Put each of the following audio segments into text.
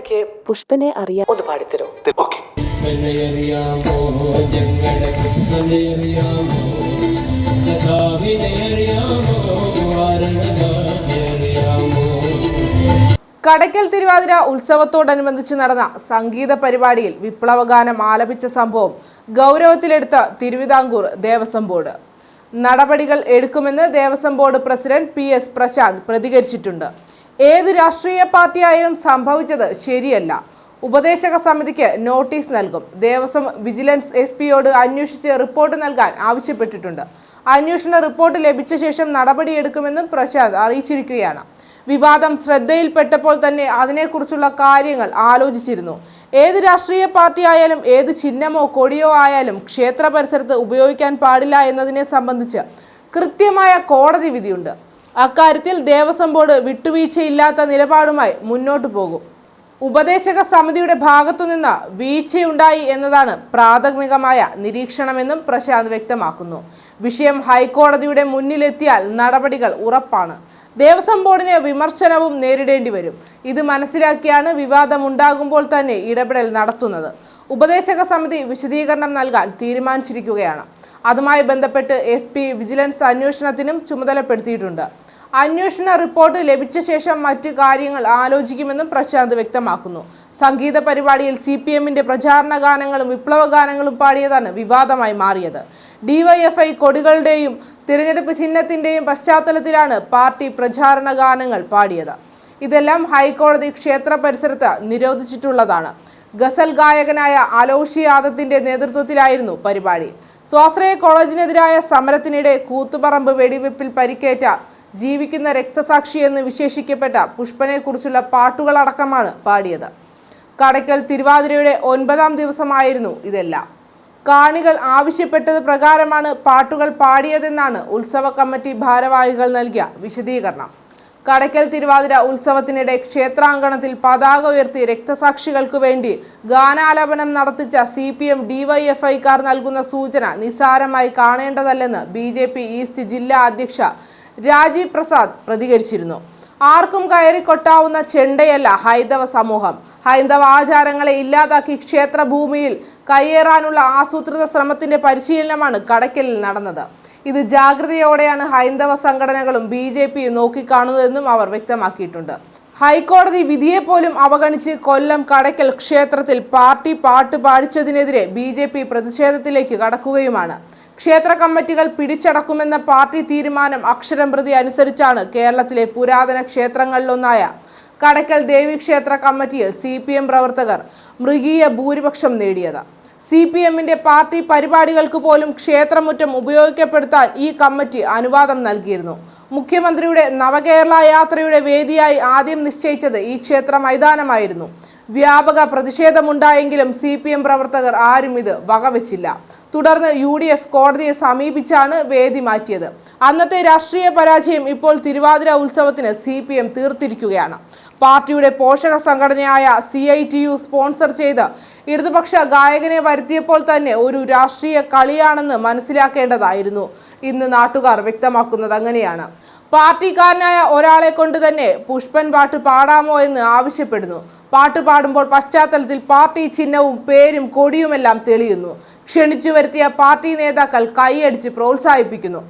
എനിക്ക് പുഷ്പനെ അറിയാം ഒന്ന് പാടിത്തരോ. കടയ്ക്കൽ തിരുവാതിര ഉത്സവത്തോടനുബന്ധിച്ച് നടന്ന സംഗീത പരിപാടിയിൽ വിപ്ലവഗാനം ആലപിച്ച സംഭവം ഗൗരവത്തിലെടുത്ത തിരുവിതാംകൂർ ദേവസ്വം ബോർഡ്. നടപടികൾ എടുക്കുമെന്ന് Devaswom board president P S Prashanth പ്രതികരിച്ചിട്ടുണ്ട്. ഏത് രാഷ്ട്രീയ പാർട്ടിയായാലും സംഭവിച്ചത് ശരിയല്ല. ഉപദേശക സമിതിക്ക് നോട്ടീസ് നൽകും. ദേവസ്വം വിജിലൻസ് എസ് പിയോട് അന്വേഷിച്ച് റിപ്പോർട്ട് നൽകാൻ ആവശ്യപ്പെട്ടിട്ടുണ്ട്. അന്വേഷണ റിപ്പോർട്ട് ലഭിച്ച ശേഷം നടപടിയെടുക്കുമെന്നും പ്രശാന്ത് അറിയിച്ചിരിക്കുകയാണ്. വിവാദം ശ്രദ്ധയിൽപ്പെട്ടപ്പോൾ തന്നെ അതിനെക്കുറിച്ചുള്ള കാര്യങ്ങൾ ആലോചിച്ചിരുന്നു. ഏത് രാഷ്ട്രീയ പാർട്ടി ആയാലും ഏത് ചിഹ്നമോ കൊടിയോ ആയാലും ക്ഷേത്ര പരിസരത്ത് ഉപയോഗിക്കാൻ പാടില്ല എന്നതിനെ സംബന്ധിച്ച് കൃത്യമായ കോടതി വിധിയുണ്ട്. അക്കാര്യത്തിൽ ദേവസ്വം ബോർഡ് വിട്ടുവീഴ്ചയില്ലാത്ത നിലപാടുമായി മുന്നോട്ടു പോകും. ഉപദേശക സമിതിയുടെ ഭാഗത്തുനിന്ന് വീഴ്ചയുണ്ടായി എന്നതാണ് പ്രാഥമികമായ നിരീക്ഷണമെന്നും പ്രശാന്ത് വ്യക്തമാക്കുന്നു. വിഷയം ഹൈക്കോടതിയുടെ മുന്നിലെത്തിയാൽ നടപടികൾ ഉറപ്പാണ്. ദേവസ്വം ബോർഡിന് വിമർശനവും നേരിടേണ്ടി വരും. ഇത് മനസ്സിലാക്കിയാണ് വിവാദമുണ്ടാകുമ്പോൾ തന്നെ ഇടപെടൽ നടത്തുന്നത്. ഉപദേശക സമിതി വിശദീകരണം നൽകാൻ തീരുമാനിച്ചിരിക്കുകയാണ്. അതുമായി ബന്ധപ്പെട്ട് എസ് വിജിലൻസ് അന്വേഷണത്തിനും ചുമതലപ്പെടുത്തിയിട്ടുണ്ട്. അന്വേഷണ റിപ്പോർട്ട് ലഭിച്ച ശേഷം മറ്റു കാര്യങ്ങൾ ആലോചിക്കുമെന്നും പ്രശാന്ത് വ്യക്തമാക്കുന്നു. സംഗീത പരിപാടിയിൽ സി പി എമ്മിന്റെ പ്രചാരണ ഗാനങ്ങളും വിപ്ലവ ഗാനങ്ങളും പാടിയതാണ് വിവാദമായി മാറിയത്. ഡിവൈഎഫ്ഐ കൊടികളുടെയും തിരഞ്ഞെടുപ്പ് ചിഹ്നത്തിന്റെയും പശ്ചാത്തലത്തിലാണ് പാർട്ടി പ്രചാരണ ഗാനങ്ങൾ പാടിയത്. ഇതെല്ലാം ഹൈക്കോടതി ക്ഷേത്ര പരിസരത്ത് നിരോധിച്ചിട്ടുള്ളതാണ്. ഗസൽ ഗായകനായ അലോഷി യാദത്തിന്റെ നേതൃത്വത്തിലായിരുന്നു പരിപാടി. സ്വാശ്രയ കോളേജിനെതിരായ സമരത്തിനിടെ കൂത്തുപറമ്പ് വെടിവെപ്പിൽ പരിക്കേറ്റ ജീവിക്കുന്ന രക്തസാക്ഷി എന്ന് വിശേഷിക്കപ്പെട്ട പുഷ്പനെക്കുറിച്ചുള്ള പാട്ടുകളടക്കമാണ് പാടിയത്. കടയ്ക്കൽ തിരുവാതിരയുടെ ഒൻപതാം ദിവസമായിരുന്നു ഇതെല്ലാം. കാണികൾ ആവശ്യപ്പെട്ടത് പ്രകാരമാണ് പാട്ടുകൾ പാടിയതെന്നാണ് ഉത്സവ കമ്മിറ്റി ഭാരവാഹികൾ നൽകിയ വിശദീകരണം. കടയ്ക്കൽ തിരുവാതിര ഉത്സവത്തിനിടെ ക്ഷേത്രാങ്കണത്തിൽ പതാക ഉയർത്തി രക്തസാക്ഷികൾക്ക് വേണ്ടി ഗാനാലാപനം നടത്തിച്ച സി പി എം ഡിവൈഎഫ്ഐക്കാർ നൽകുന്ന സൂചന നിസ്സാരമായി കാണേണ്ടതല്ലെന്ന് ബി ജെ പി ഈസ്റ്റ് ജില്ലാ അധ്യക്ഷ രാജീവ് പ്രസാദ് പ്രതികരിച്ചിരുന്നു. ആർക്കും കയറി കൊട്ടാവുന്ന ചെണ്ടയല്ല ഹൈന്ദവ സമൂഹം. ഹൈന്ദവ ആചാരങ്ങളെ ഇല്ലാതാക്കി ക്ഷേത്രഭൂമിയിൽ കയ്യേറാനുള്ള ആസൂത്രിത ശ്രമത്തിന്റെ പരിശീലനമാണ് കടയ്ക്കലിൽ നടന്നത്. ഇത് ജാഗ്രതയോടെയാണ് ഹൈന്ദവ സംഘടനകളും ബി ജെ പിയും നോക്കിക്കാണുന്നതെന്നും അവർ വ്യക്തമാക്കിയിട്ടുണ്ട്. ഹൈക്കോടതി വിധിയെ പോലും അവഗണിച്ച് കൊല്ലം കടയ്ക്കൽ ക്ഷേത്രത്തിൽ പാർട്ടി പാട്ട് പാടിച്ചതിനെതിരെ ബി പി പ്രതിഷേധത്തിലേക്ക് കടക്കുകയുമാണ്. ക്ഷേത്ര കമ്മിറ്റികൾ പിടിച്ചടക്കുമെന്ന പാർട്ടി തീരുമാനം അക്ഷരം പ്രതി അനുസരിച്ചാണ് കേരളത്തിലെ പുരാതന ക്ഷേത്രങ്ങളിലൊന്നായ കടയ്ക്കൽ ദേവീക്ഷേത്ര കമ്മിറ്റിയിൽ സി പി എം പ്രവർത്തകർ മൃഗീയ ഭൂരിപക്ഷം നേടിയത്. സി പി എമ്മിന്റെ പാർട്ടി പരിപാടികൾക്ക് പോലും ക്ഷേത്രമുറ്റം ഉപയോഗിക്കപ്പെടുത്താൻ ഈ കമ്മിറ്റി അനുവാദം നൽകിയിരുന്നു. മുഖ്യമന്ത്രിയുടെ നവകേരള യാത്രയുടെ വേദിയായി ആദ്യം നിശ്ചയിച്ചത് ഈ ക്ഷേത്ര മൈതാനമായിരുന്നു. വ്യാപക പ്രതിഷേധമുണ്ടായെങ്കിലും സി പി എം പ്രവർത്തകർ ആരും ഇത് വകവെച്ചില്ല. തുടർന്ന് യു ഡി എഫ് കോടതിയെ സമീപിച്ചാണ് വേദി മാറ്റിയത്. അന്നത്തെ രാഷ്ട്രീയ പരാജയം ഇപ്പോൾ തിരുവാതിര ഉത്സവത്തിന് സി പി എം തീർത്തിരിക്കുകയാണ്. പാർട്ടിയുടെ പോഷക സംഘടനയായ C I T U sponsor ചെയ്ത് ഇടതുപക്ഷ ഗായകനെ വരുത്തിയപ്പോൾ തന്നെ ഒരു രാഷ്ട്രീയ കളിയാണെന്ന് മനസ്സിലാക്കേണ്ടതായിരുന്നു. ഇന്ന് നാട്ടുകാർ വ്യക്തമാക്കുന്നത് അങ്ങനെയാണ്. പാർട്ടിക്കാരനായ ഒരാളെ കൊണ്ട് തന്നെ പുഷ്പൻ പാട്ട് പാടാമോ എന്ന് ആവശ്യപ്പെടുന്നു. പാട്ട് പാടുമ്പോൾ പശ്ചാത്തലത്തിൽ പാർട്ടി ചിഹ്നവും പേരും കൊടിയുമെല്ലാം തെളിയുന്നു. ക്ഷണിച്ചു വരുത്തിയ പാർട്ടി നേതാക്കൾ കൈയടിച്ച് പ്രോത്സാഹിപ്പിക്കുന്നു.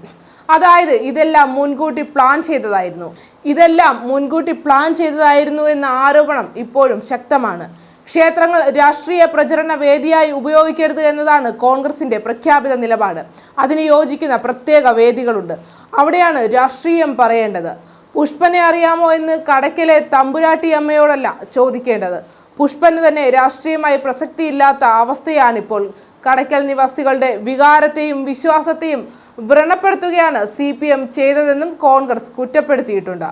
അതായത് ഇതെല്ലാം മുൻകൂട്ടി പ്ലാൻ ചെയ്തതായിരുന്നു. ഇതെല്ലാം മുൻകൂട്ടി പ്ലാൻ ചെയ്തതായിരുന്നു എന്ന ആരോപണം ഇപ്പോഴും ശക്തമാണ്. ക്ഷേത്രങ്ങൾ രാഷ്ട്രീയ പ്രചരണ വേദിയായി ഉപയോഗിക്കരുത് എന്നതാണ് കോൺഗ്രസിന്റെ പ്രഖ്യാപിത നിലപാട്. അതിന് യോജിക്കുന്ന പ്രത്യേക വേദികളുണ്ട്. അവിടെയാണ് രാഷ്ട്രീയം പറയേണ്ടത്. പുഷ്പനെ അറിയാമോ എന്ന് കടക്കിലെ തമ്പുരാട്ടി അമ്മയോടല്ല ചോദിക്കേണ്ടത്. പുഷ്പന് തന്നെ രാഷ്ട്രീയമായി പ്രസക്തിയില്ലാത്ത അവസ്ഥയാണിപ്പോൾ കടയ്ക്കൽ നിവാസികളുടെ വികാരത്തെയും വിശ്വാസത്തെയും വ്രണപ്പെടുത്തുകയാണ് സി പി എം ചെയ്തതെന്നും കോൺഗ്രസ് കുറ്റപ്പെടുത്തിയിട്ടുണ്ട്.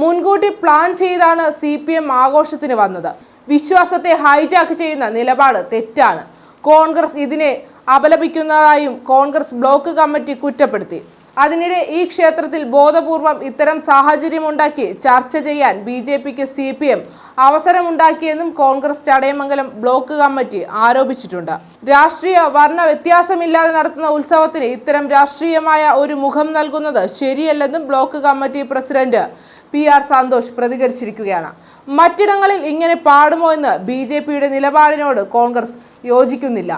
മുൻകൂട്ടി പ്ലാൻ ചെയ്താണ് സി പി എം ആഘോഷത്തിന് വന്നത്. വിശ്വാസത്തെ ഹൈജാക്ക് ചെയ്യുന്ന നിലപാട് തെറ്റാണ്. കോൺഗ്രസ് ഇതിനെ അപലപിക്കുന്നതായും കോൺഗ്രസ് ബ്ലോക്ക് കമ്മിറ്റി കുറ്റപ്പെടുത്തി. അതിനിടെ ഈ ക്ഷേത്രത്തിൽ ബോധപൂർവം ഇത്തരം സാഹചര്യമുണ്ടാക്കി ചർച്ച ചെയ്യാൻ ബി ജെ പിക്ക് സി പി എം അവസരമുണ്ടാക്കിയെന്നും കോൺഗ്രസ് ചടയമംഗലം ബ്ലോക്ക് കമ്മിറ്റി ആരോപിച്ചിട്ടുണ്ട്. രാഷ്ട്രീയ വർണ വ്യത്യാസമില്ലാതെ നടത്തുന്ന ഉത്സവത്തിന് ഇത്തരം രാഷ്ട്രീയമായ ഒരു മുഖം നൽകുന്നത് ശരിയല്ലെന്നും block committee president P R Santhosh പ്രതികരിച്ചിരിക്കുകയാണ്. മറ്റിടങ്ങളിൽ ഇങ്ങനെ പാടുമോ എന്ന് ബി ജെ പിയുടെ നിലപാടിനോട് കോൺഗ്രസ് യോജിക്കുന്നില്ല.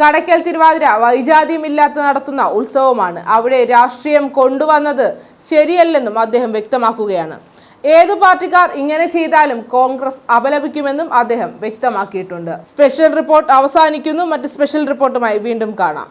കടയ്ക്കൽ തിരുവാതിര വൈജാതിയുമില്ലാത്ത നടത്തുന്ന ഉത്സവമാണ്. അവിടെ രാഷ്ട്രീയം കൊണ്ടുവന്നത് ശരിയല്ലെന്നും അദ്ദേഹം വ്യക്തമാക്കുകയാണ്. ഏത് പാർട്ടിക്കാർ ഇങ്ങനെ ചെയ്താലും കോൺഗ്രസ് അപലപിക്കുമെന്നും അദ്ദേഹം വ്യക്തമാക്കിയിട്ടുണ്ട്. സ്പെഷ്യൽ റിപ്പോർട്ട് അവസാനിക്കുന്നു. മറ്റ് സ്പെഷ്യൽ റിപ്പോർട്ടുമായി വീണ്ടും കാണാം.